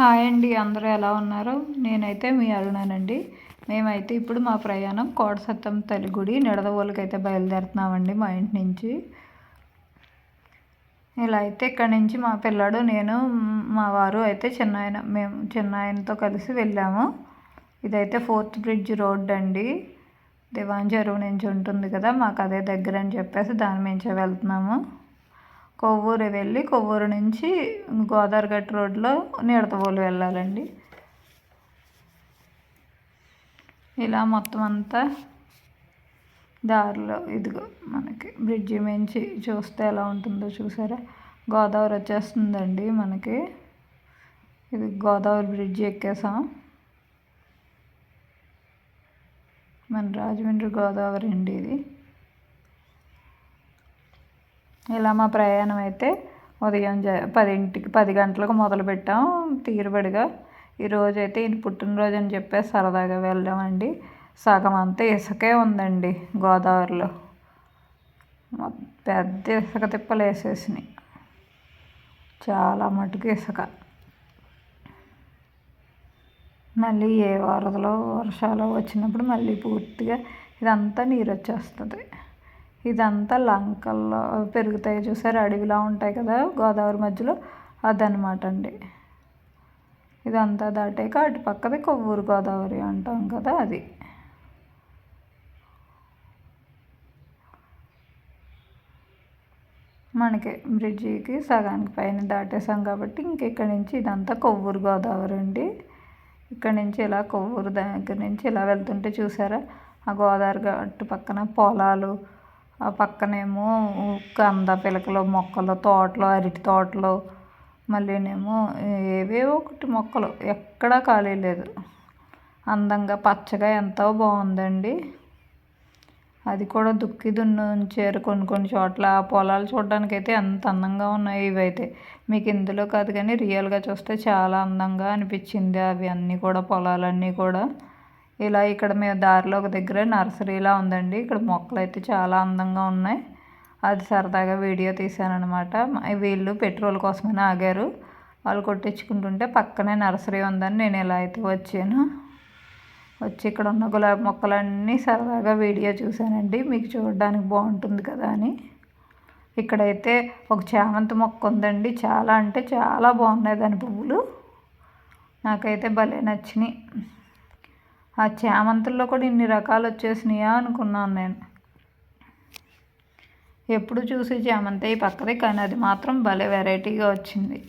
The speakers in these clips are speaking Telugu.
హాయ్ అండి అందరూ ఎలా ఉన్నారు? నేనైతే మీ అరుణానండి. మేమైతే ఇప్పుడు మా ప్రయాణం కోడసత్తం తల్లి గుడి బయలుదేరుతున్నామండి మా ఇంటి నుంచి. ఇలా అయితే ఇక్కడి నుంచి మా పిల్లాడు నేను మా వారు అయితే చిన్నాయన మేము చిన్నాయనతో కలిసి వెళ్ళాము. ఇదైతే ఫోర్త్ బ్రిడ్జ్ రోడ్ అండి. దివాన్ చెరువు నుంచి ఉంటుంది కదా మాకు అదే దగ్గర అని చెప్పేసి దాని మించే వెళ్తున్నాము. కొవ్వూరు వెళ్ళి కొవ్వూరు నుంచి గోదావరిగట్టు రోడ్లో నీడతవోలు వెళ్ళాలండి. ఇలా మొత్తం అంతా దారిలో ఇదిగో మనకి బ్రిడ్జి మించి చూస్తే ఎలా ఉంటుందో చూసారా? గోదావరి వచ్చేస్తుందండి మనకి. ఇది గోదావరి బ్రిడ్జి ఎక్కేసాం. మన రాజమండ్రి గోదావరి అండి ఇది. ఇలా మా ప్రయాణం అయితే ఉదయం జ పదింటికి పది గంటలకు మొదలుపెట్టాం తీరుబడిగా ఈరోజు అయితే ఈయన పుట్టినరోజు అని చెప్పేసి సరదాగా వెళ్ళామండి సగం అంతా ఇసుకే ఉందండి గోదావరిలో. పెద్ద ఇసుక తిప్పలు వేసేసినాయి. చాలా మటుకు ఇసుక. మళ్ళీ ఏ వరదలో వర్షాలు వచ్చినప్పుడు మళ్ళీ పూర్తిగా ఇదంతా నీరు వచ్చేస్తుంది. ఇదంతా లంకల్లో పెరుగుతాయి చూసారు? అడవిలా ఉంటాయి కదా గోదావరి మధ్యలో. అదనమాట అండి. ఇదంతా దాటాక అటు పక్కది కొవ్వూరు గోదావరి అంటాం కదా అది. మనకి బ్రిడ్జికి సగానికి పైన దాటేసాం కాబట్టి ఇంక ఇక్కడి నుంచి ఇదంతా కొవ్వూరు గోదావరి అండి. ఇక్కడ నుంచి ఇలా కొవ్వూరు దగ్గర నుంచి ఇలా వెళ్తుంటే చూసారా? ఆ గోదావరి గట్టు పక్కన పొలాలు ఆ పక్కనేమో కంద పిలకలు మొక్కలు తోటలు అరటి తోటలు మళ్ళీనేమో ఏవేవో ఒకటి మొక్కలు. ఎక్కడా ఖాళీ లేదు. అందంగా పచ్చగా ఎంతో బాగుందండి. అది కూడా దుక్కి దున్ను ఉంచారు కొన్ని కొన్ని చోట్ల ఆ పొలాలు చూడడానికి అయితే ఎంత అందంగా ఉన్నాయి ఇవైతే. మీకు ఇందులో కాదు కానీ రియల్గా చూస్తే చాలా అందంగా అనిపించింది అవి అన్నీ కూడా పొలాలన్నీ కూడా. ఇలా ఇక్కడ మేము దారిలో ఒక దగ్గర నర్సరీలా ఉందండి. ఇక్కడ మొక్కలు అయితే చాలా అందంగా ఉన్నాయి. అది సరదాగా వీడియో తీశానమాట వీళ్ళు పెట్రోల్ కోసమైనా ఆగారు. వాళ్ళు కొట్టించుకుంటుంటే పక్కనే నర్సరీ ఉందని నేను ఇలా అయితే వచ్చాను. వచ్చి ఇక్కడ ఉన్న గులాబీ మొక్కలన్నీ సరదాగా వీడియో చూశానండి. మీకు చూడడానికి బాగుంటుంది కదా అని. ఇక్కడైతే ఒక చామంతి మొక్క ఉందండి. చాలా అంటే చాలా బాగున్నాయి దాని పువ్వులు. నాకైతే భలే నచ్చినాయి. చామంతుల్లో కూడా ఇన్ని రకాలు వచ్చేసినాయా అనుకున్నాను నేను. ఎప్పుడు చూసి చామంతి పక్కదే కానీ అది మాత్రం భలే వెరైటీగా వచ్చింది.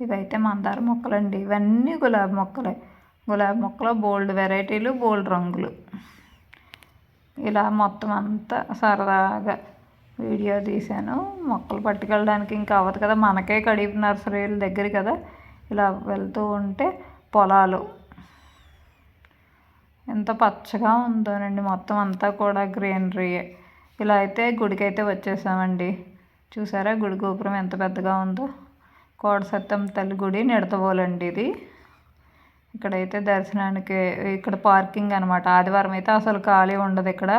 ఇవైతే మందార మొక్కలండి. ఇవన్నీ గులాబీ మొక్కలే. గులాబీ మొక్కలు బోల్డ్ వెరైటీలు బోల్డ్ రంగులు. ఇలా మొత్తం అంతా సరదాగా వీడియో తీశాను. మొక్కలు పట్టుకెళ్ళడానికి ఇంకా అవ్వదు కదా. మనకే కడిపి నర్సరీల దగ్గర కదా. ఇలా వెళ్తూ ఉంటే పొలాలు ఎంత పచ్చగా ఉందోనండి. మొత్తం అంతా కూడా గ్రీనరీయే ఇలా అయితే గుడికైతే వచ్చేసామండి. చూసారా గుడి గోపురం ఎంత పెద్దగా ఉందో? కోడసత్తం తల్లి గుడి నిడతబోలండి ఇది. ఇక్కడైతే దర్శనానికి ఇక్కడ పార్కింగ్ అనమాట ఆదివారం అయితే అసలు ఖాళీ ఉండదు ఇక్కడ.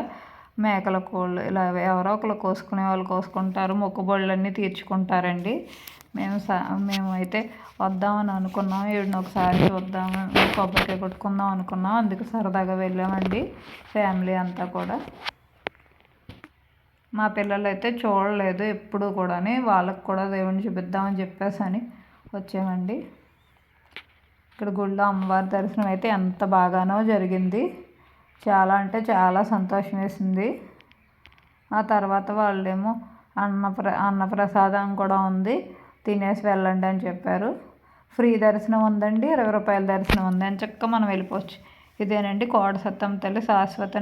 మేకల కోళ్ళు ఇలా ఎవరో ఒకరు కోసుకునే వాళ్ళు కోసుకుంటారు మొక్కుబళ్ళన్నీ తీర్చుకుంటారండి. మేము సా మేము అయితే వద్దామని అనుకున్నాం ఈవిడని ఒకసారి చూద్దాము కొబ్బరికాయ కొట్టుకుందాం అనుకున్నాం అందుకు సరదాగా వెళ్ళామండి ఫ్యామిలీ అంతా కూడా. మా పిల్లలు అయితే చూడలేదు ఎప్పుడు కూడా వాళ్ళకి కూడా దేవుని చూపిద్దామని చెప్పేసి అని వచ్చామండి. ఇక్కడ గుళ్ళో అమ్మవారి దర్శనం అయితే ఎంత బాగానో జరిగింది. చాలా అంటే చాలా సంతోషం వేసింది. ఆ తర్వాత వాళ్ళేమో అన్నప్ర అన్నప్రసాదం కూడా ఉంది. తినేసి వెళ్ళండి అని చెప్పారు. ఫ్రీ దర్శనం ఉందండి ఇరవై రూపాయల దర్శనం ఉంది. అని చక్క మనం వెళ్ళిపోవచ్చు. ఇదేనండి కోడ సత్తం తల్లి శాశ్వత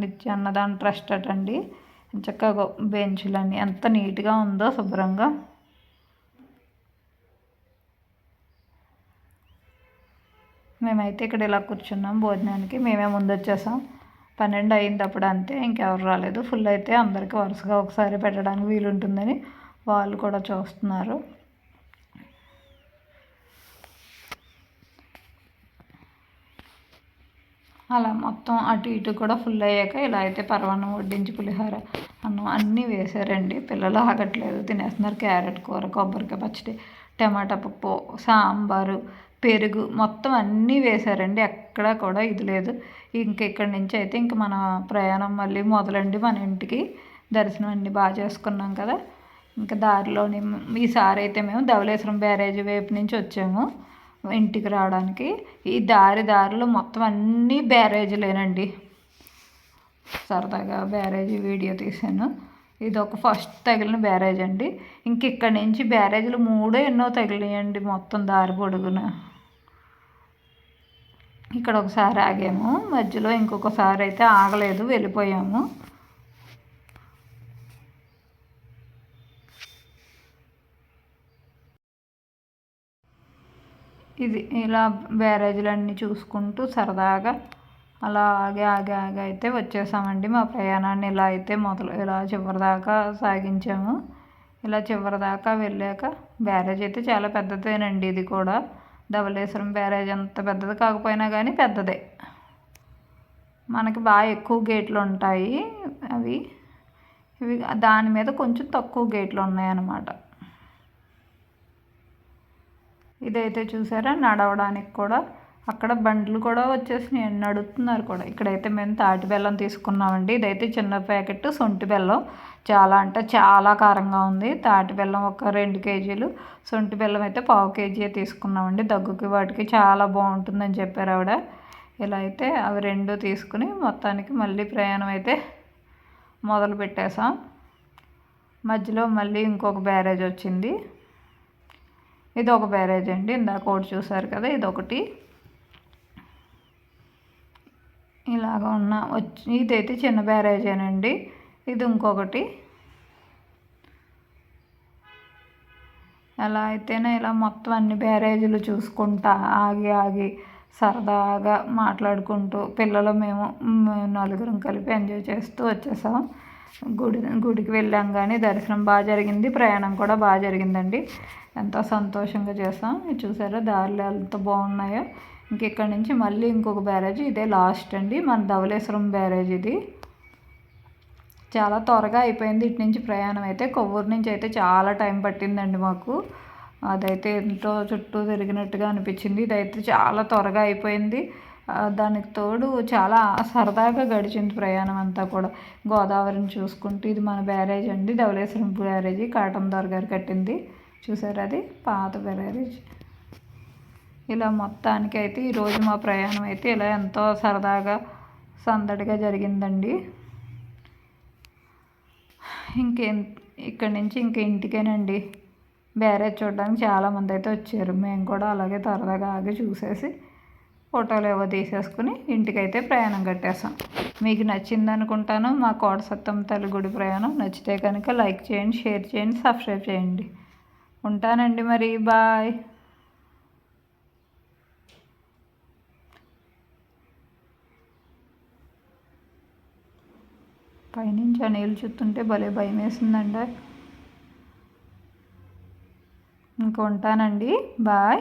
నిత్య అన్నదాన ట్రస్ట్ అటండి. చక్కగా బెంచులన్నీ ఎంత నీట్గా ఉందో శుభ్రంగా మేమైతే ఇక్కడ ఇలా కూర్చున్నాం భోజనానికి మేమే ముందు వచ్చేసాం పన్నెండు అయింది అప్పుడు అంతే ఇంకెవరు రాలేదు. ఫుల్ అయితే అందరికీ వరుసగా ఒకసారి పెట్టడానికి వీలుంటుందని వాళ్ళు కూడా చూస్తున్నారు. అలా మొత్తం అటు ఇటు కూడా ఫుల్ అయ్యాక ఇలా అయితే పరమాన్నం వడ్డించి పులిహోర అన్నం అన్నీ వేసారండి. పిల్లలు ఆగట్లేదు తినేస్తున్నారు. క్యారెట్ కూర కొబ్బరికాయ పచ్చడి టమాటా పప్పు సాంబారు పెరుగు మొత్తం అన్నీ వేశారండి. ఎక్కడా కూడా ఇది లేదు. ఇంక ఇక్కడి నుంచి అయితే ఇంక మన ప్రయాణం మళ్ళీ మొదలండి మన ఇంటికి. దర్శనం అన్నీ బాగా చేసుకున్నాం కదా. ఇంకా దారిలోని ఈసారి అయితే మేము ధవళేశ్వరం బ్యారేజ్ వైపు నుంచి వచ్చాము ఇంటికి రావడానికి. ఈ దారి దారిలో మొత్తం అన్నీ బ్యారేజ్లేనండి. సరదాగా బ్యారేజ్ వీడియో తీశాను. ఇది ఒక ఫస్ట్ తగిలిన బ్యారేజ్ అండి. ఇంక ఇక్కడి నుంచి బ్యారేజ్లు మూడో ఎన్నో తగిలినాయండి మొత్తం దారి పొడుగున. ఇక్కడ ఒకసారి ఆగాము. మధ్యలో ఇంకొకసారి అయితే ఆగలేదు వెళ్ళిపోయాము. ఇది ఇలా బ్యారేజ్లన్నీ చూసుకుంటూ సరదాగా అలా ఆగి ఆగి ఆగి అయితే వచ్చేసామండి మా ప్రయాణాన్ని. ఇలా అయితే మొదలు ఇలా చివరిదాకా సాగించాము. ఇలా చివరిదాకా వెళ్ళాక బ్యారేజ్ అయితే చాలా పెద్దదేనండి ఇది కూడా. ధవళేశ్వరం బ్యారేజ్ అంత పెద్దది కాకపోయినా కానీ పెద్దదే. మనకి బాగా ఎక్కువ గేట్లు ఉంటాయి అవి. ఇవి దాని మీద కొంచెం తక్కువ గేట్లు ఉన్నాయన్నమాట. ఇదైతే చూసారా? నడవడానికి కూడా అక్కడ బండ్లు కూడా వచ్చేసినాయి. నడుపుతున్నారు కూడా. ఇక్కడైతే మేము తాటి బెల్లం తీసుకున్నామండి. ఇదైతే చిన్న ప్యాకెట్ సొంటి బెల్లం. చాలా అంటే చాలా కారంగా ఉంది. తాటి బెల్లం ఒక రెండు కేజీలు. సొంటి బెల్లం అయితే పావు కేజీ తీసుకున్నామండి. దగ్గుకి వాటికి చాలా బాగుంటుందని చెప్పారు ఆవిడ. ఇలా అయితే అవి రెండు తీసుకుని మొత్తానికి మళ్ళీ ప్రయాణం అయితే మొదలు పెట్టేసాం మధ్యలో మళ్ళీ ఇంకొక బ్యారేజ్ వచ్చింది. ఇది ఒక బ్యారేజ్ అండి. ఇందాక ఒకటి చూసారు కదా ఇది ఒకటి ఇలాగ ఉన్న వచ్చి ఇదైతే చిన్న బ్యారేజేనండి. ఇది ఇంకొకటి. ఎలా అయితేనే ఇలా మొత్తం అన్ని బ్యారేజీలు చూసుకుంటా ఆగి ఆగి సరదాగా మాట్లాడుకుంటూ పిల్లలు మేము నలుగురం కలిపి ఎంజాయ్ చేస్తూ వచ్చేసాం. గుడి గుడికి వెళ్ళాం కానీ దర్శనం బాగా జరిగింది ప్రయాణం కూడా బాగా జరిగిందండి. ఎంతో సంతోషంగా చేసాం. చూసారా? దారిలు ఎంత బాగున్నాయో. ఇంకెక్కడి ఇక్కడ నుంచి? మళ్ళీ ఇంకొక బ్యారేజ్ ఇదే లాస్ట్ అండి. మన ధవళేశ్వరం బ్యారేజ్ ఇది. చాలా త్వరగా అయిపోయింది ఇటు నుంచి ప్రయాణం అయితే. కొవ్వూరు నుంచి అయితే చాలా టైం పట్టిందండి మాకు. అదైతే ఎంతో చుట్టూ తిరిగినట్టుగా అనిపించింది. ఇదైతే చాలా త్వరగా అయిపోయింది. దానికి తోడు చాలా సరదాగా గడిచింది ప్రయాణం అంతా కూడా. గోదావరిని చూసుకుంటూ ఇది మన బ్యారేజ్ అండి. ధవళేశ్వరం బ్యారేజీ కాటన్ దొర గారు కట్టింది. చూసారు అది? పాత బ్యారేజ్. ఇలా మొత్తానికి అయితే ఈరోజు మా ప్రయాణం అయితే ఇలా ఎంతో సరదాగా సందడిగా జరిగిందండి. ఇంకేం ఇక్కడి నుంచి ఇంక ఇంటికేనండి. బ్యారేజ్ చూడడానికి చాలామంది అయితే వచ్చారు. మేము కూడా అలాగే సరదాగా ఆగి చూసేసి ఫోటోలు ఏవో తీసేసుకుని ఇంటికైతే ప్రయాణం కట్టేసాం మీకు నచ్చింది అనుకుంటాను మా కోట సత్తం తల్లి గుడి ప్రయాణం. నచ్చితే కనుక లైక్ చేయండి షేర్ చేయండి సబ్స్క్రైబ్ చేయండి. ఉంటానండి మరి. బాయ్. పైనుంచి ఆ నీళ్ళు చూస్తుంటే భలే భయం వేసిందండి ఇంక ఉంటానండి. బాయ్.